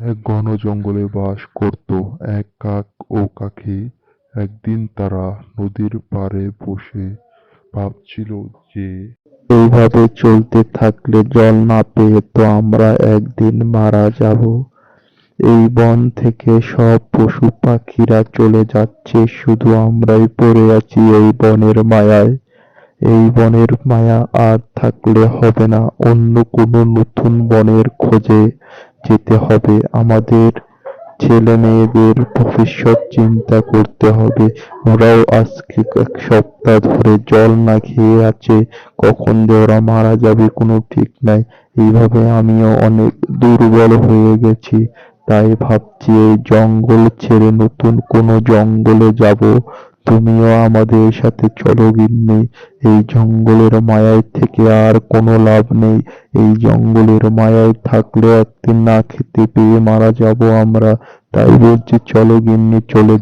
এক ঘন জঙ্গলে বাস করত এক কাক ও কাকি। একদিন তারা নদীর পাড়ে বসে ভাবছিল যে, এইভাবে চলতে থাকলে জল না পেয়ে তো আমরা একদিন মারা যাব। এই বন থেকে সব পশু পাখিরা চলে যাচ্ছে, শুধু আমরাই পড়ে আছি এই বনের মায়ায়। এই বনের মায়া আর থাকলে হবে না, অন্য কোনো নতুন বনের খোঁজে। যেতে হবে। আমাদের ছেলে মেয়েদের ভবিষ্যৎ চিন্তা করতে হবে। ওরাও আজকে এক সপ্তাহ ধরে জল না খেয়ে আছে। কখন যে ওরা মারা যাবে কোনো ঠিক নাই। এইভাবে আমিও অনেক দুর্বল হয়ে গেছি। তাই ভাবছি এই জঙ্গল ছেড়ে নতুন কোনো জঙ্গলে যাব। তুমিও আমাদের সাথে চলো গিন্নি। এই জঙ্গলের মায়ায় থেকে আর কোনো লাভ নেই। এই জঙ্গলের মায়ায় থাকলে একদিন না খেতে পেয়ে মারা যাব আমরা। তাই বলছি, চলো গিন্নি, চলে